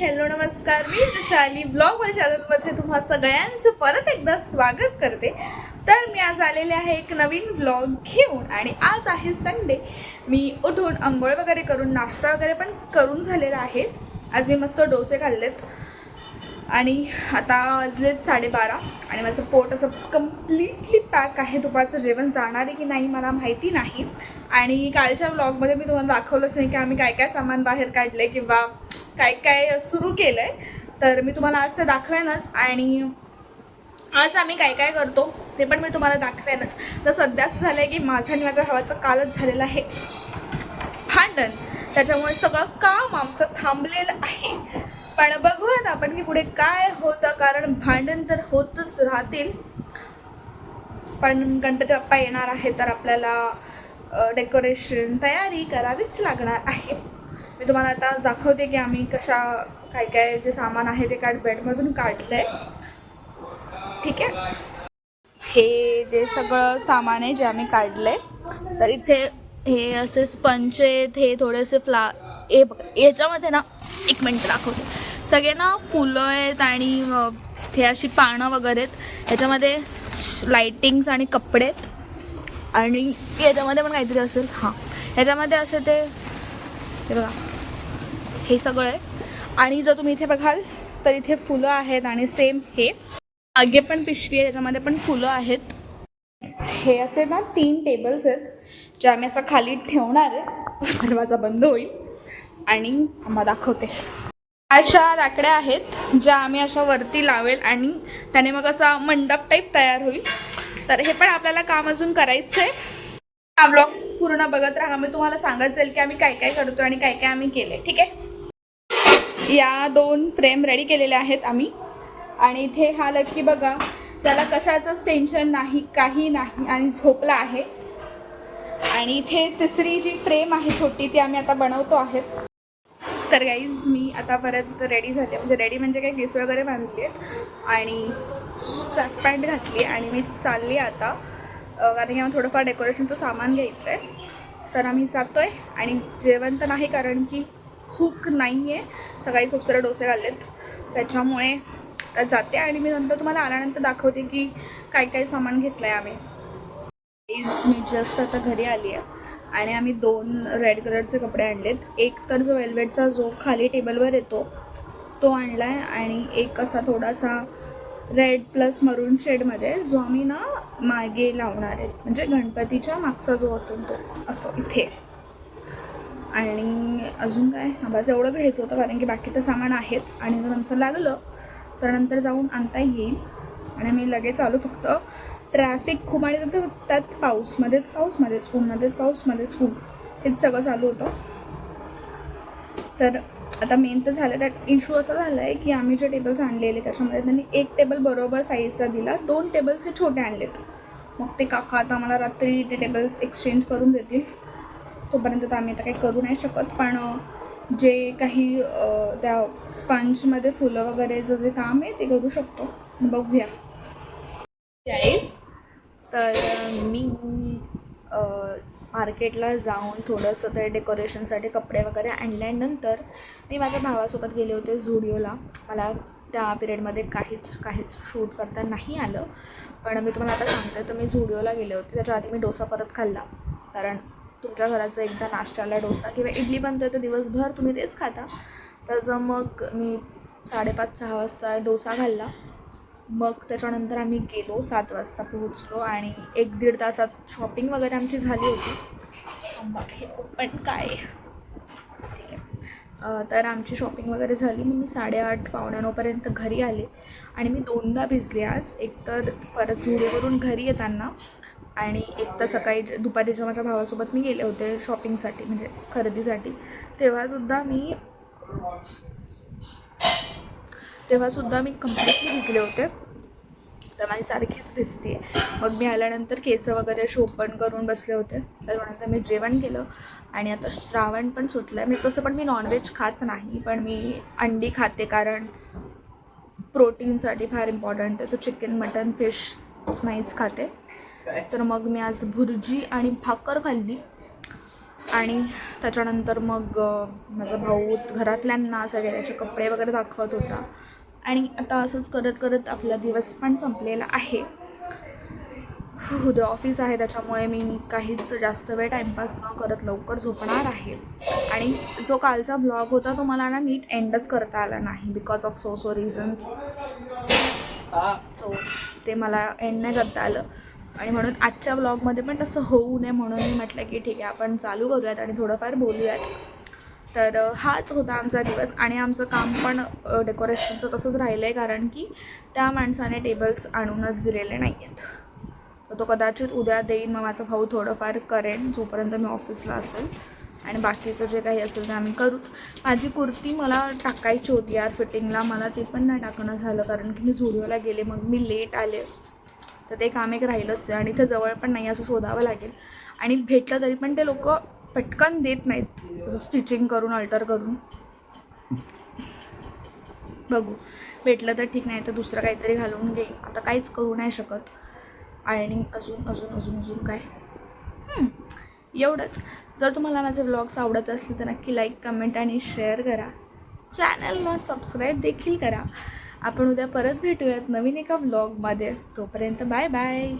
Hello नमस्कार. मी शाली blog व चॅनलमध्ये तुम्हा सगळ्यांचं परत एकदा स्वागत करते. तर मी आज आलेले आहे एक नवीन ब्लॉग घेऊन आणि आज आहे संडे मी उठून आंघोळ वगैरे करून नाश्ता वगैरे पण करून झालेला आहे. आज मी मस्त डोसे खाल्लेत. आणि आता वाजलेत साडेबारा आणि माझं पोट असं कम्प्लिटली पॅक आहे दुपारचं जेवण जाणार आहे की नाही मला माहिती नाही. आणि कालच्या व्लॉगमध्ये मी तुम्हाला दाखवलंच नाही की आम्ही काय काय सामान बाहेर काढले किंवा काय काय सुरू केलं आहे तर मी तुम्हाला आज ते दाखवेनच आणि आज आम्ही काय काय करतो ते पण मी तुम्हाला दाखवेनच. तर सध्या असं झालं आहे की माझं आणि माझ्या हवाचं कालच झालेलं आहे. भांडण. त्याच्यामुळे सगळं काम आमचं थांबलेलं आहे. पण बघूयात आपण की पुढे काय होतं कारण भांडण तर होतच राहतील. पण गणपती बाप्पा येणार आहे तर आपल्याला डेकोरेशन तयारी करावीच लागणार आहे. मी तुम्हाला आता दाखवते की आम्ही कशा काय काय जे सामान आहे ते काढ बेडमधून काढलं आहे ठीक आहे? हे जे सगळं सामान आहे जे आम्ही काढलं आहे तर इथे हे असे स्पंच आहेत हे थोडेसे फ्ला हे बघा याच्यामध्ये ना एक मिनटं दाखवते. सगळे ना फुलं आहेत आणि हे अशी पानं वगैरे आहेत. ह्याच्यामध्ये लाइटिंग्स आणि कपडे आहेत. आणि याच्यामध्ये पण काहीतरी असेल. हां. ह्याच्यामध्ये असे ते हे बघा. हे सगळं आहे. आणि जर तुम्ही इथे बघाल तर इथे फुलं आहेत आणि सेम हे. मागे पण पिशवी आहे त्याच्यामध्ये पण फुलं आहेत. हे असे ना तीन टेबल्स आहेत जे आम्ही असं खाली ठेवणार आहे. दरवाजा बंद होईल. आणि आम्हाला दाखवते. अशा लाकड्या आहेत ज्या आम्ही अशा वरती लावेल आणि त्याने मग असा मंडप टाईप तयार होईल. तर हे पण आपल्याला काम अजून करायचं आहे हा ब्लॉग पूर्ण बघत राहा. मी तुम्हाला सांगत जाईल की आम्ही काय काय करतो आणि काय काय आम्ही केले ठीक आहे? या दोन फ्रेम रेडी केलेल्या आहेत आम्ही. आणि इथे हा लटकी बघा. त्याला कशाचंच टेन्शन नाही काही नाही आणि झोपला आहे. आणि इथे तिसरी जी फ्रेम आहे छोटी ती आम्ही आता बनवतो आहेत तर गाईज मी आतापर्यंत रेडी झाले म्हणजे रेडी म्हणजे काही केस वगैरे बांधली आहेत. आणि ट्रॅक पॅन्ट घातली आणि मी चालली आता. कारण की आम्हाला थोडंफार डेकोरेशनचं सामान घ्यायचं आहे. तर आम्ही जातो आहे आणि जेवण तर नाही कारण की भूक नाही आहे सकाळी खूप सारे डोसे घाललेत त्याच्यामुळे जाते. आणि मी नंतर तुम्हाला आल्यानंतर दाखवते की काय काय सामान घेतलं आहे आम्ही मी जस्ट आता घरी आली आहे. आणि आम्ही दोन रेड कलरचे कपडे आणलेत. एक तर जो वेल्वेटचा जो खाली टेबलवर येतो तो आणला आहे आणि एक असा थोडासा रेड प्लस मरून शेडमध्ये जो आम्ही ना मागे लावणार आहे. म्हणजे गणपतीच्या मागचा जो असेल तो असं इथे. आणि अजून काय? हा बस एवढंच घ्यायचं होतं कारण की बाकी तर सामान आहेच. आणि जर नंतर लागलं तर नंतर जाऊन आणता येईल. आणि मी लगेच आलो फक्त. ट्रॅफिक खूप आणि तिथं त्यात पाऊस मध्येच पाऊस मध्येच ऊन मध्येच पाऊस मध्येच ऊन. हेच सगळं चालू होतं. तर आता मेन तर झालं त्यात इश्यू असा झाला आहे की आम्ही जे टेबल्स आणलेले त्याच्यामध्ये त्यांनी एक टेबल बरोबर साईजचा दिला. दोन टेबल्स हे छोटे आणलेत. मग ते काका आता आम्हाला रात्री ते टेबल्स एक्सचेंज करून देतील. तोपर्यंत तर आम्ही आता काही करू नाही शकत. पण जे काही त्या स्पंजमध्ये फुलं वगैरेचं जे काम आहे ते करू शकतो. बघूया. तर मी मार्केटला जाऊन थोडंसं ते डेकोरेशनसाठी कपडे वगैरे आणल्यानंतर मी माझ्या भावासोबत गेले होते झुडिओला. मला त्या पिरियडमध्ये काहीच काहीच शूट करता नाही आलं. पण मी तुम्हाला आता सांगते तर मी झुडिओला गेले होते. त्याच्या आधी मी डोसा परत खाल्ला. कारण तुमच्या घराचं एकदा नाश्त्याला डोसा किंवा इडली बनते तर दिवसभर तुम्ही तेच खाता. तर मग मी साडेपाच सहा वाजता डोसा खाल्ला. मग त्याच्यानंतर आम्ही गेलो सात वाजता पोहोचलो आणि एक दीड तासात शॉपिंग वगैरे आमची झाली होती. हे ओपन काय? ठीक आहे. तर आमची शॉपिंग वगैरे झाली. मग मी साडेआठ पावण्यानोपर्यंत घरी आले आणि मी दोनदा भिजले आज. एक तर परत जुडेवरून घरी येताना आणि एक तर सकाळी जे- दुपारी जेव्हा माझ्या भावासोबत मी गेले होते शॉपिंगसाठी म्हणजे खरेदीसाठी तेव्हासुद्धा मी तेव्हासुद्धा मी कम्प्लिटली भिजले होते. तर माझी सारखीच भिजते मग मी आल्यानंतर केस वगैरे शोपन करून बसले होते. त्याच्यानंतर मी जेवण केलं आणि आता श्रावण पण सुटलं आहे मी तसं पण मी नॉनव्हेज खात नाही पण मी अंडी खाते कारण प्रोटीनसाठी फार इम्पॉर्टंट आहे. तर चिकन मटन फिश नाहीच खाते. तर मग मी आज भुर्जी आणि भाकर खाल्ली. आणि त्याच्यानंतर मग माझा भाऊ घरातल्यांना सगळे त्याचे कपडे वगैरे दाखवत होता. आणि आता असंच करत करत आपला दिवस पण संपलेला आहे. हो, उद्या ऑफिस आहे त्याच्यामुळे मी काहीच जास्त वेळ टाईमपास न करत लवकर झोपणार आहे. आणि जो कालचा ब्लॉग होता तो मला ना नीट एंडच करता आला नाही because of so so reasons so ते मला एंड नाही करता आलं. आणि म्हणून आजच्या ब्लॉगमध्ये पण तसं होऊ नये म्हणून मी म्हटलं की ठीक आहे आपण चालू करूयात आणि थोडंफार बोलूयात. तर हाच होता आमचा दिवस आणि आमचं काम पण डेकोरेशनचं तसंच राहिलं आहे कारण की त्या माणसाने टेबल्स आणूनच दिलेले नाही आहेत तर तो कदाचित उद्या देईन मग माझा भाऊ थोडंफार करेन जोपर्यंत मी ऑफिसला असेल. आणि बाकीचं जे काही असेल ते आम्ही करूच. माझी कुर्ती मला टाकायची होती यार फिटिंगला मला ती पण नाही टाकणं झालं कारण की मी झुडिओला गेले मग मी लेट आले. तर ते काम एक राहिलंच आहे आणि इथं जवळ पण नाही असं शोधावं लागेल. आणि भेटलं तरी पण ते लोक पटकन देत नाहीत. जसं स्टिचिंग करून अल्टर करून. बघू. भेटलं तर ठीक नाही तर दुसरं काहीतरी घालून घेईन आता काहीच करू नाही शकत. आणि अजून अजून अजून अजून काय? एवढंच. जर तुम्हाला माझे व्लॉग्स आवडत असले तर नक्की लाईक कमेंट आणि शेअर करा. चॅनलला सबस्क्राईब देखील करा. आपण उद्या परत भेटूयात नवीन एका व्लॉगमध्ये तोपर्यंत बाय बाय